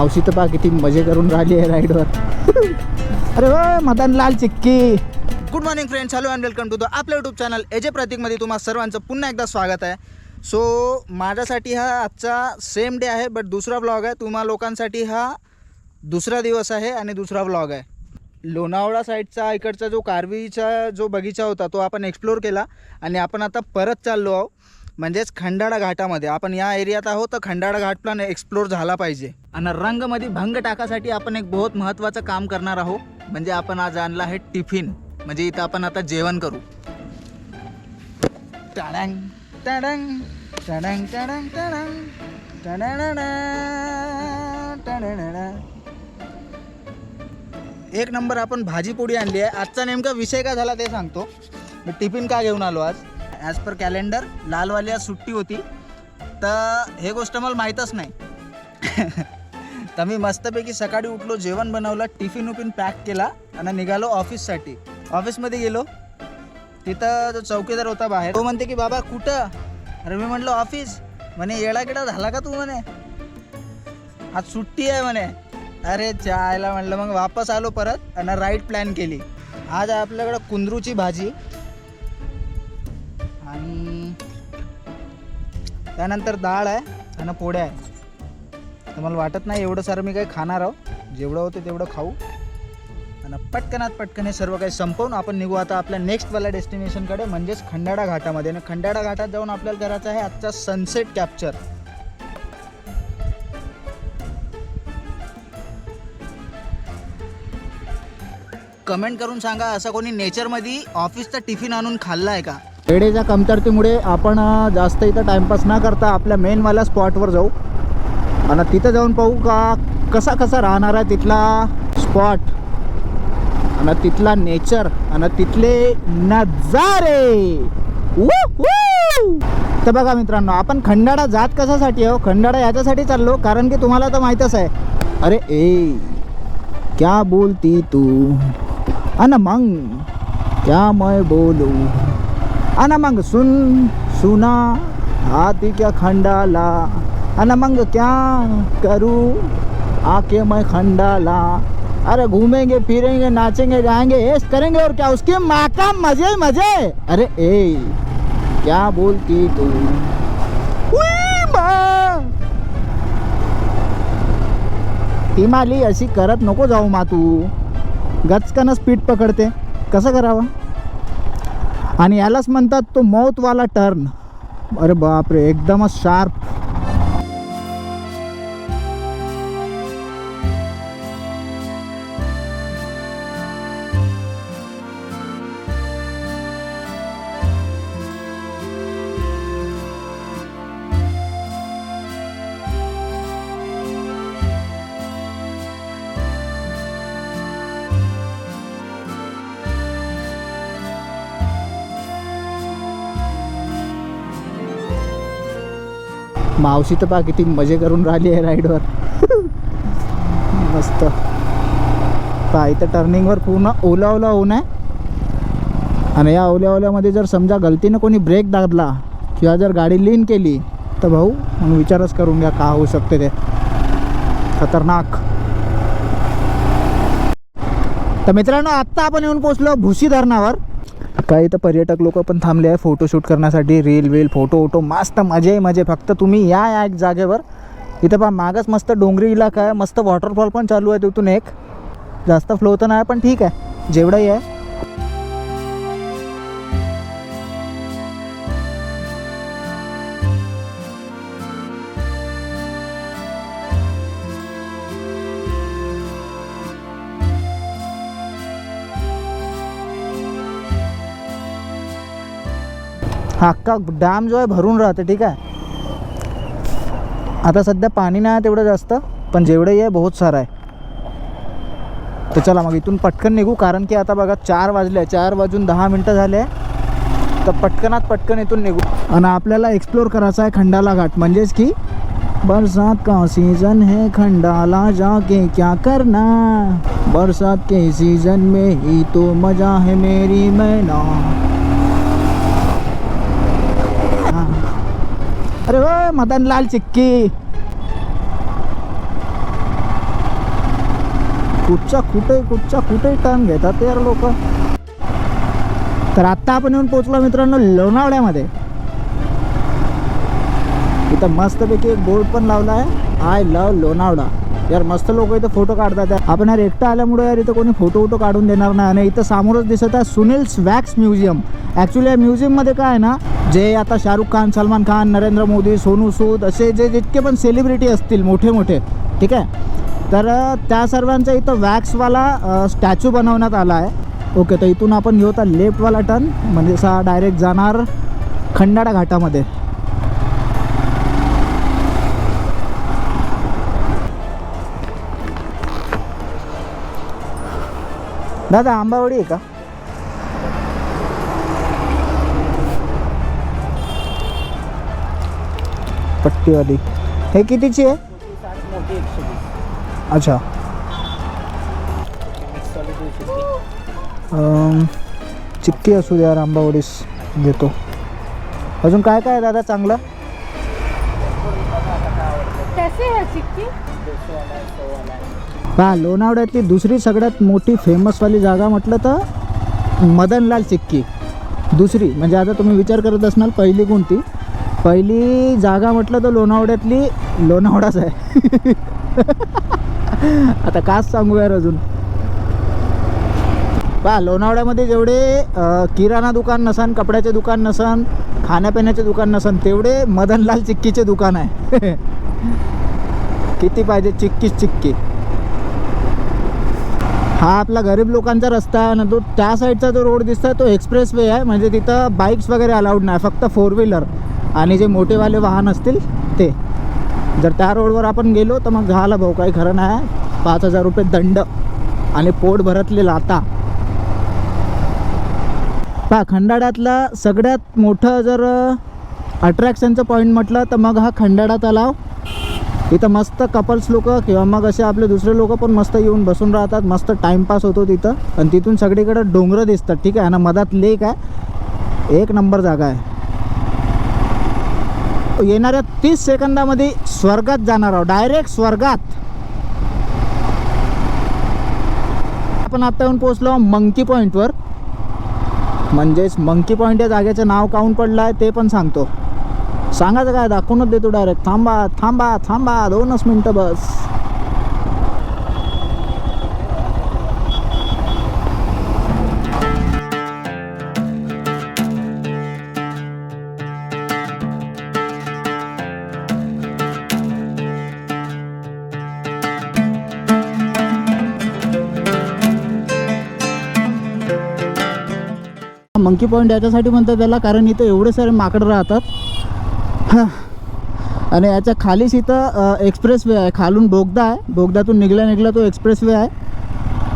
मावशी तर पा किती मजे करून राहिली आहे राईडवर. अरे वा Madan Lal Chikki. Good morning friends hello and welcome to the आपलं यूट्यूब चॅनल एजे प्रतीकमध्ये तुम्हा सर्वांचं पुन्हा एकदा स्वागत आहे. सो माझ्यासाठी हा आजचा सेम डे आहे बट दुसरा ब्लॉग आहे. तुम्हा लोकांसाठी हा दुसरा दिवस आहे आणि दुसरा ब्लॉग आहे. लोणावळा साईडचा इकडचा जो कारवीचा जो बगीचा होता तो आपण एक्सप्लोर केला. आणि आपण आता परत चाललो आहोत. म्हणजेच खंडाळा घाटामध्ये. आपण या एरियात आहोत तर खंडाळा घाट प्लॅन एक्सप्लोर झाला पाहिजे. आणि रंगमध्ये भंग टाकासाठी आपण एक बहुत महत्त्वाचं काम करणार आहोत. म्हणजे आपण आज आणला आहे टिफिन. म्हणजे इथं आपण आता जेवण करू. टाडंग टाडंग टाडंग टाडंग टाडंग. एक नंबर आपण भाजी पोळी आणली आहे. आजचा नेमका विषय काय झाला ते सांगतो. मी टिफिन का घेऊन आलो आज? ॲज पर कॅलेंडर लालवाली आज सुट्टी होती. तर हे गोष्ट मला माहीतच नाही. तर मी मस्तपैकी सकाळी उठलो जेवण बनवलं टिफिन उफिन पॅक केला आणि निघालो ऑफिससाठी. ऑफिसमध्ये गेलो. तिथं जो चौकीदार होता बाहेर तो म्हणते की बाबा कुठं? अरे मी म्हटलं ऑफिस. म्हणे येडा किडा झाला का तू? म्हणे. आज सुट्टी आहे म्हणे. अरे चायला म्हणलं मग वापस आलो परत. आणि राईट प्लॅन केली. आज आपल्याकडं कुंदरूची भाजी आणि त्यानंतर डाळ आहे आणि पोळ्या आहे तर मला वाटत नाही एवढं सारं मी काही खाणार आहो. जेवढं होतं तेवढं खाऊ. आणि पटकनात पटकन हे सर्व काही संपवून आपण निघू आता आपल्या नेक्स्टवाल्या डेस्टिनेशनकडे म्हणजेच खंडाळा घाटामध्ये. आणि खंडाळा घाटात जाऊन आपल्याला करायचं आहे आजचा सनसेट कॅप्चर कमेंट करून सांगा असं कोणी नेचरमध्ये ऑफिसचा टिफिन आणून खाल्ला आहे का? वेळेच्या कमतरतेमुळे आपण जास्त इथं टाइमपास न करता आपल्या मेनवाल्या स्पॉटवर जाऊ. आणि तिथं जाऊन पाहू का कसा कसा राहणार आहे तिथला स्पॉट. आणि तिथला नेचर आणि तिथले नजारे. तर बघा मित्रांनो आपण खंडाळा जात कशासाठी आहो? खंडाळा याच्यासाठी चाललो कारण की तुम्हाला तर माहीतच आहे. अरे ए क्या बोलती तू? अन मग क्या मय बोलू? अन मग सुन, सुना हाथी क्या खंडाला। अन मग क्या करूँ, आके मैं खंडाला। अरे घूमेंगे, फिरेंगे, नाचेंगे, गाएँगे, ऐश करेंगे और क्या, उसके माँ का मज़े मज़े। अरे ए क्या बोलती तू? उई माँ. ती माली अशी करत नको जाऊ मा तू। गचकन स्पीड पकडते। कसं करावं? आणि यालाच म्हणतात तो मौतवाला टर्न. अरे बापरे एकदमच शार्प. मावशी तर पहा किती मजे करून राहिली आहे राईडवर. मस्त. पहा इथं टर्निंगवर पूर्ण ओला ओला होऊन आहे. आणि या ओल्या ओल्यामध्ये जर समजा गलतीनं कोणी ब्रेक दाबला किंवा जर गाडी लीन केली तर भाऊ मग विचारच करून घ्या का होऊ शकते ते. खतरनाक. तर मित्रांनो आत्ता आपण येऊन पोचलो भुशी धरणावर. काही इथं पर्यटक लोक पण थांबले आहे फोटोशूट करण्यासाठी रील वील फोटो वोटो मस्त मजे मजे. फक्त तुम्ही या या एक जागेवर. इथं पहा मागच मस्त डोंगरी इलाका आहे मस्त वॉटरफॉल पण चालू आहे तिथून एक. जास्त फ्लो तर नाही पण ठीक आहे. जेवढंही आहे. हा डॅम जो आहे भरून राहते ठीक आहे? आता सध्या पाणी नाही आहे तेवढं जास्त पण जेवढंही आहे बहुत सारं आहे. तर चला मग इथून पटकन निघू कारण की आता बघा चार वाजले चार वाजून दहा मिनटं झाले तर पटकनात पटकन इथून निघू. आणि आपल्याला एक्सप्लोर करायचा आहे खंडाला घाट. म्हणजेच की बरसात का सीजन है खंडाला जाके क्या करना? बरसात के सीजन में ही तो मजा है मेरी मैना. अरे हो मदन लाल चिक्की. कुठच्या कुठे कुठच्या कुठे टर्न घेतात यार लोक? तर आता आपण येऊन पोहोचलो मित्रांनो लोणावळ्यामध्ये. इथं मस्तपैकी एक बोर्ड पण लावला आहे. I love Lonavala. यार मस्त लोक इथं फोटो काढतात आपण यार एकटा आल्यामुळे यार इथं कोणी फोटो वोटो काढून देणार नाही. आणि इथं समोरच दिसत आहे सुनील वॅक्स म्युझियम. ॲक्च्युली या म्युझियममध्ये काय आहे ना जे आता शाहरुख खान सलमान खान नरेंद्र मोदी सोनू सूद असे जे जितके पण सेलिब्रिटी असतील मोठे मोठे ठीक आहे? तर त्या सर्वांचा इथं वॅक्सवाला स्टॅच्यू बनवण्यात आला आहे. ओके तर इथून आपण घेऊ आता लेफ्टवाला टर्न म्हणजे असा डायरेक्ट जाणार खंडाळा घाटामध्ये. दादा आंबावडी आहे का? पट्टीवाली. हे कितीची आहे? अच्छा. चिक्की असू द्या यार आंबावडीस घेतो. अजून काय काय आहे दादा चांगलं? कैसे है चिक्की? पहा लोणावळ्यातली दुसरी सगळ्यात मोठी फेमसवाली जागा म्हटलं तर मदनलाल चिक्की दुसरी म्हणजे आता तुम्ही विचार करत असणार पहिली कोणती? पहिली जागा म्हटलं तर लोणावळ्यातली लोणावळाच आहे. आता काच सांगू यार अजून? पहा लोणावळ्यामध्ये जेवढे किराणा दुकान नसन कपड्याचे दुकान नसन खाण्यापिण्याचे दुकान नसन तेवढे मदनलाल चिक्कीचे दुकान आहे. किती पाहिजे? चिक्कीच चिक्की. हा आपला गरीब लोकांचा रस्ता आहे ना तो त्या साईडचा जो रोड दिसतोय तो एक्सप्रेस वे आहे. म्हणजे तिथं बाईक्स वगैरे अलाउड नाही फक्त फोर व्हीलर आणि जे मोठेवाले वाहन असतील ते. जर त्या रोडवर आपण गेलो तर मग झालं भाऊ काही खरं नाही. पाच हजार रुपये दंड आणि पोट भरतले लाता पा खंडाळ्यातला सगळ्यात मोठं जर अट्रॅक्शनचं पॉईंट म्हटलं तर मग हा खंडाळा तलाव इथं मस्त कपल्स लोक किंवा मग असे आपले दुसरे लोक पण मस्त येऊन बसून राहतात मस्त टाइमपास होतो तिथं. आणि तिथून सगळीकडे डोंगरं दिसतात ठीक आहे? ना मधात लेक आहे. एक नंबर जागा आहे. येणाऱ्या तीस सेकंदामध्ये स्वर्गात जाणार आहोत. डायरेक्ट स्वर्गात. आपण आता येऊन पोहोचलो मंकी पॉईंटवर म्हणजेच मंकी पॉईंट या जागेचं नाव काऊन पडलं आहे ते पण सांगतो. सांगायचं काय दाखवूनच देतो डायरेक्ट थांबा थांबा थांबा दोनच मिनटं बस. मंकी पॉईंट याच्यासाठी म्हणतात त्याला कारण इथं एवढे सारे माकडं राहतात. हां. आणि याच्या खालीच इथं एक्सप्रेस वे आहे. खालून बोगदा आहे. बोगद्यातून निघल्या निघला तो एक्सप्रेस वे आहे.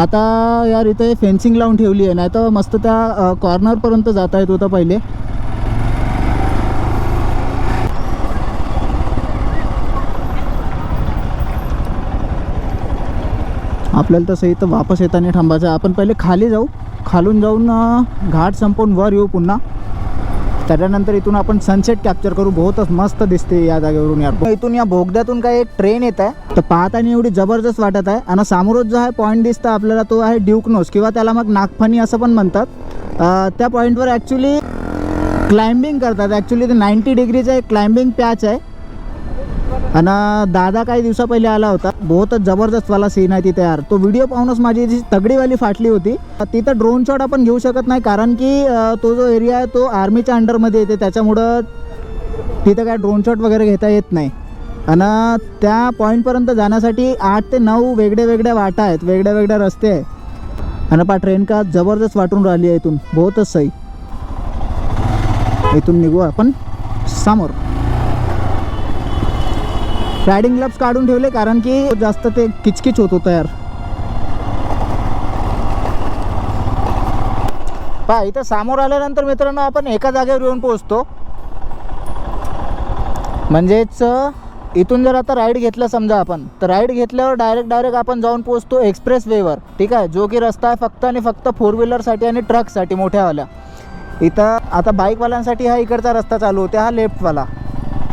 आता यार इथं फेन्सिंग लावून ठेवली आहे. नाही तर मस्त त्या कॉर्नरपर्यंत जाता येत होतं पहिले. आपल्याला तसं इथं वापस येताना थांबायचं आहे. आपण पहिले खाली जाऊ. खालून जाऊन घाट संपवून वर येऊ पुन्हा. त्याच्यानंतर इथून आपण सनसेट कॅप्चर करू. बहुतच मस्त दिसते या जागेवरून यार इथून या बोगद्यातून काय एक ट्रेन येत आहे. तर पाहताना एवढी जबरदस्त वाटत आहे. आणि समोरच जो आहे पॉईंट दिसतं आपल्याला तो आहे ड्यूकनोस किंवा त्याला मग नागफणी असं पण म्हणतात. त्या पॉईंटवर ॲक्च्युली क्लाइम्बिंग करतात. ॲक्च्युली ते नाईन्टी डिग्रीचा एक क्लाइम्बिंग पॅच आहे. आणि दादा काही दिवसा पहिले आला होता. बहुतच जबरदस्त वाला सीन आहे तिथे यार. तो व्हिडिओ पाहूनच माझी जी तगडीवाली फाटली होती तिथं ड्रोन शॉट आपण घेऊ शकत नाही. कारण की तो जो एरिया आहे तो आर्मीच्या अंडरमध्ये येते. त्याच्यामुळं तिथं काय ड्रोन शॉट वगैरे घेता येत नाही. आणि त्या पॉईंटपर्यंत जाण्यासाठी आठ ते नऊ वेगळ्या वेगळ्या वाटा आहेत. वेगळ्या वेगळ्या रस्ते आहेत. आणि पा ट्रेन का जबरदस्त वाटून राहिली आहे इथून. बहुतच सही. इथून निघू आपण. समोर. रायडिंग ग्लब्स काढून ठेवले कारण की जास्त ते किचकिच होत होतं यार. पहा इथं समोर आल्यानंतर मित्रांनो आपण एका जागेवर येऊन पोहोचतो. म्हणजेच इथून जर आता राईड घेतलं समजा आपण तर राईड घेतल्यावर डायरेक्ट डायरेक्ट आपण जाऊन पोहोचतो एक्सप्रेस वेवर ठीक आहे? जो की रस्ता आहे फक्त आणि फक्त फोर व्हीलरसाठी आणि ट्रकसाठी मोठ्यावाल्या. इथं आता बाईकवाल्यांसाठी हा इकडचा रस्ता चालू होते हा लेफ्टवाला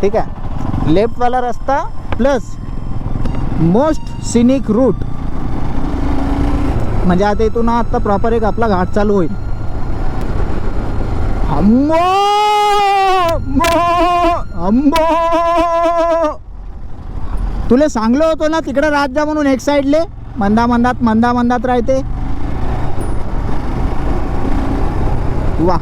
ठीक आहे? लेफ्टवाला रस्ता प्लस मोस्ट सिनिक रूट. म्हणजे आता इथून आत्ता आता प्रॉपर एक आपला घाट चालू होईल. अम्मो! तुले सांगलो होतो ना तिकडे राजा जा म्हणून एक साईडले मंदा मंदात मंदा मंदात राहते. वा.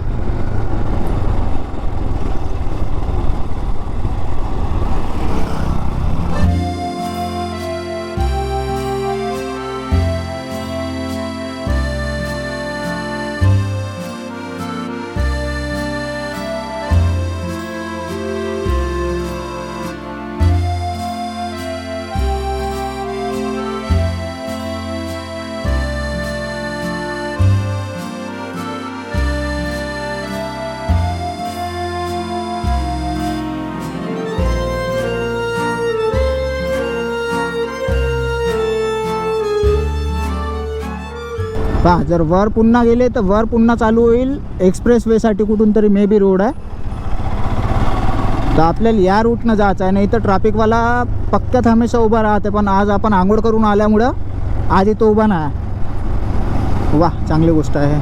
पहा जर वर पुन्हा गेले तर वर पुन्हा चालू होईल. एक्सप्रेस वेसाठी कुठून तरी मे बी रोड आहे. तर आपल्याला या रूटनं जायचं आहे. नाही तर ट्रॅफिकवाला पक्क्यात हमेशा उभा राहते. पण आज आपण आंघोळ करून आल्यामुळं आधी तो उभा नाही. वा चांगली गोष्ट आहे.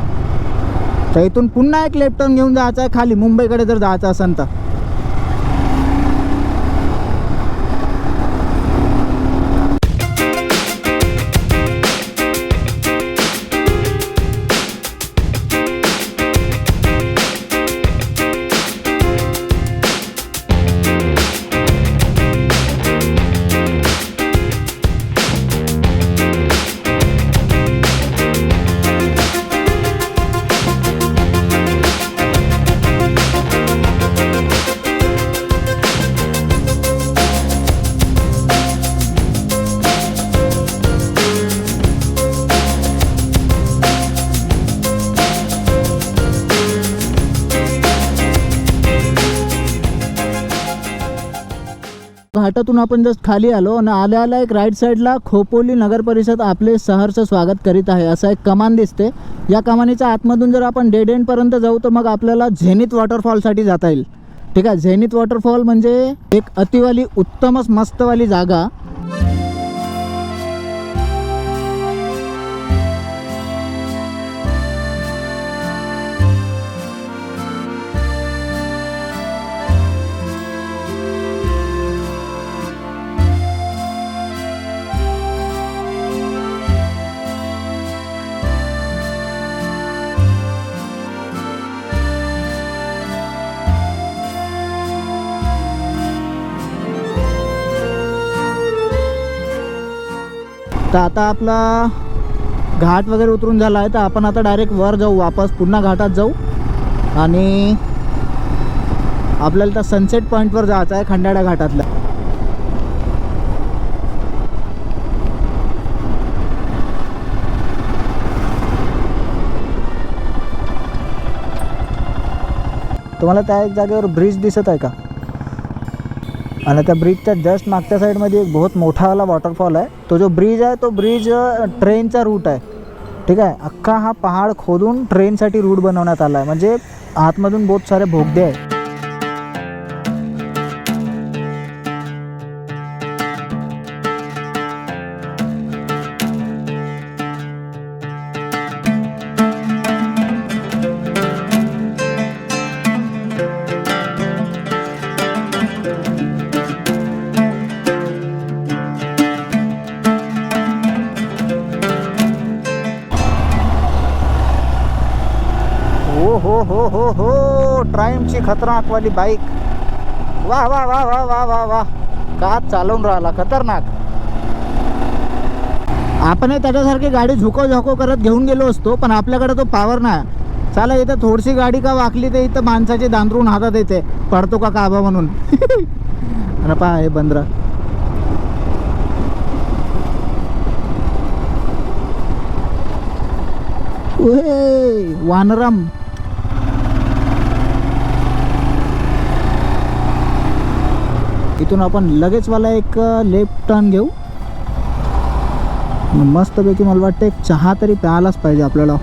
तर इथून पुन्हा एक लेफ्ट टर्न घेऊन जायचं आहे. खाली मुंबईकडे जर जायचं असेल तर. घाटातून आपण जस्ट खाली आलो आणि आल्या आल्या एक राईट साईडला खोपोली नगर परिषद आपले सहर्ष स्वागत करीत आहे. असा एक कमान दिसते. या कमानीच्या आतमधून जर आपण डेड एंडपर्यंत जाऊ तर मग आपल्याला झेनित वॉटरफॉलसाठी जाता येईल. ठीक आहे? झेनित वॉटरफॉल म्हणजे एक अतिवाली उत्तमच मस्तवाली जागा. तर आता आपला घाट वगैरे उतरून झाला आहे. तर आपण आता डायरेक्ट वर जाऊ वापस पुन्हा घाटात जाऊ. आणि आपल्याला त्या सनसेट पॉईंटवर जायचं आहे खंडाळा घाटातल्या तुम्हाला त्या एक जागेवर ब्रिज दिसत आहे का? आणि त्या ब्रिजच्या जस्ट मागच्या साईडमध्ये एक बहुत मोठावाला वॉटरफॉल आहे. तो जो ब्रिज आहे तो ब्रिज ट्रेनचा रूट आहे. ठीक आहे? अख्खा हा पहाड खोदून ट्रेनसाठी रूट बनवण्यात आला आहे. म्हणजे आतमधून बहुत सारे भोगदे आहे हो हो हो हो. ट्राईमची ट्रायमची खतरनाकवाली बाईक वा वा वा वा वा वा वा. का चालवून राहिला? खतरनाक. आपण त्याच्यासारखी गाडी झुको झोको करत घेऊन गेलो असतो पण आपल्याकडे तो पावर नाही. चला इथं थोडीशी गाडी का वाकली तर इथं माणसाची दांदरून हातात येते. पडतो का काबा म्हणून? आणि पहा हे बंदरा. ओहे, वानरम. इथून आपण लगेचवाला एक लेफ्ट टर्न घेऊ. मस्तपैकी मला वाटतं एक चहा तरी प्यायलाच पाहिजे आपल्याला.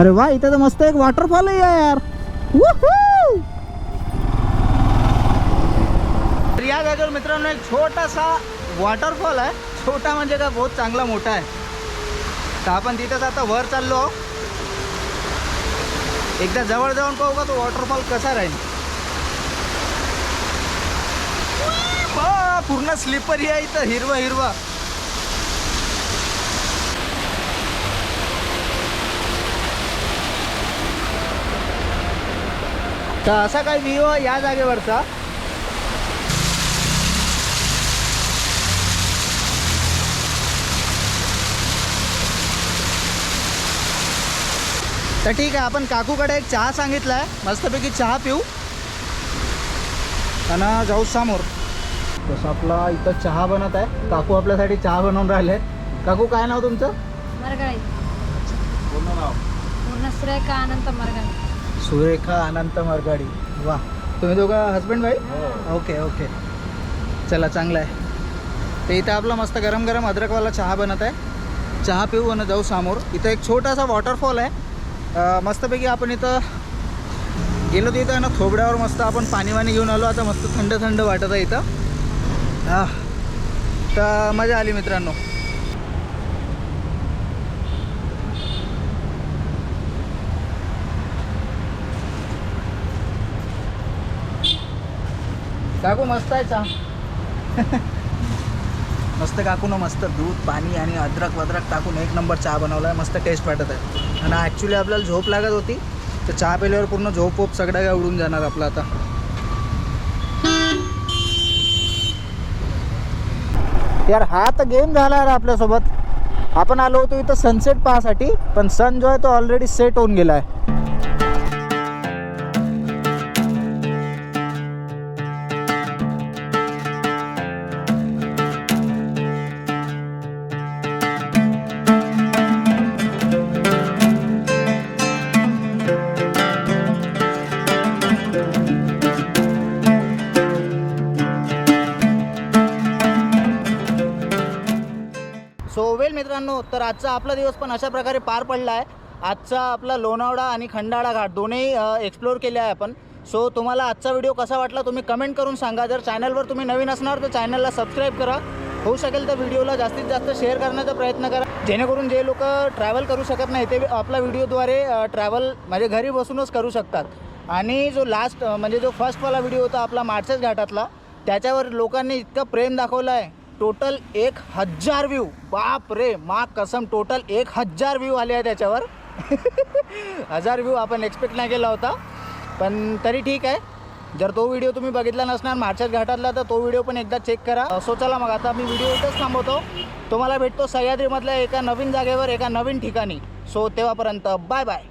अरे वा इथं तर मस्त एक वॉटरफॉल आहे यार. या जागेवर मित्रांनो एक छोटासा वॉटरफॉल आहे. छोटा म्हणजे का बहुत चांगला मोठा आहे. तर आपण तिथंच आता वर चाललो एकदा जवळ जाऊन पाहू का तो वॉटरफॉल कसा राहील बा, पूर्ण स्लिपरी आहे इथं हिरवं हिरवं. तर असा काय व्ह्यू आहे या जागेवरचा? तर ठीक आहे आपण काकूकडे एक चहा सांगितला आहे मस्तपैकी चहा पिऊ. आणि जाऊ समोर. तसं आपला इथं चहा बनत आहे. काकू आपल्यासाठी चहा बनवून राहिले. काकू काय नाव तुमचं? मरगाळी पूर्ण सुरेखा अनंत मरगाळी सुरेखा अनंत मरगाडी वा. तुम्ही दोघं हस्बंड भाई ओके ओके चला चांगलं आहे. ते इथं आपला मस्त गरम गरम अद्रकवाला चहा बनत आहे. चहा पिऊ आणि जाऊ समोर. इथं एक छोटासा वॉटरफॉल आहे. मस्तपैकी आपण इथं गेलो तिथं ना थोबड्यावर मस्त आपण पाणी वाणी घेऊन आलो. आता मस्त थंड थंड वाटत आहे इथं. तर मजा आली मित्रांनो. काकू मस्त आहे चहा मस्त काकून मस्त दूध पाणी आणि अद्रक वद्रक टाकून एक नंबर चहा बनवला आहे मस्त टेस्ट वाटत आहे. आणि ॲक्च्युली आपल्याला झोप लागत होती. तर चहा पेल्यावर पूर्ण झोप वोप सगळं काय उडून जाणार आपलं आता. यार हा तर गेम झाला यार आपल्यासोबत. आपण आलो होतो इथं सनसेट पाहासाठी पण सन जो आहे तो ऑलरेडी सेट होऊन गेला आहे. तर आजचा आपला दिवस पण अशा प्रकारे पार पडला आहे आजचा आपला लोणावळा आणि खंडाळा घाट दोन्ही एक्सप्लोअर केले आहे आपण. सो तुम्हाला आजचा व्हिडिओ कसा वाटला तुम्ही कमेंट करून सांगा. जर चॅनलवर तुम्ही नवीन असणार तर चॅनलला सबस्क्राईब करा. होऊ शकेल तर व्हिडिओला जास्तीत जास्त शेअर करण्याचा प्रयत्न करा. जेणेकरून जे लोक ट्रॅव्हल करू शकत नाही ते आपला व्हिडिओद्वारे ट्रॅव्हल म्हणजे घरी बसूनच करू शकतात. आणि जो लास्ट म्हणजे जो फर्स्टवाला व्हिडिओ होता आपला मार्सेस घाटातला त्याच्यावर लोकांनी इतकं प्रेम दाखवलं आहे. टोटल एक हजार व्ह्यू. बाप रे मा कसम टोटल एक हजार व्ह्यू आले आहे त्याच्यावर हजार व्ह्यू आपण एक्सपेक्ट नाही केला होता. पण तरी ठीक आहे. जर तो व्हिडिओ तुम्ही बघितला नसणार मार्चच घाटातला तर तो व्हिडिओ पण एकदा चेक करा. सो चला मग आता मी व्हिडिओ इथंच थांबवतो. तुम्हाला भेटतो सह्याद्रीमधल्या एका नवीन जागेवर एका नवीन ठिकाणी. सो तेव्हापर्यंत बाय बाय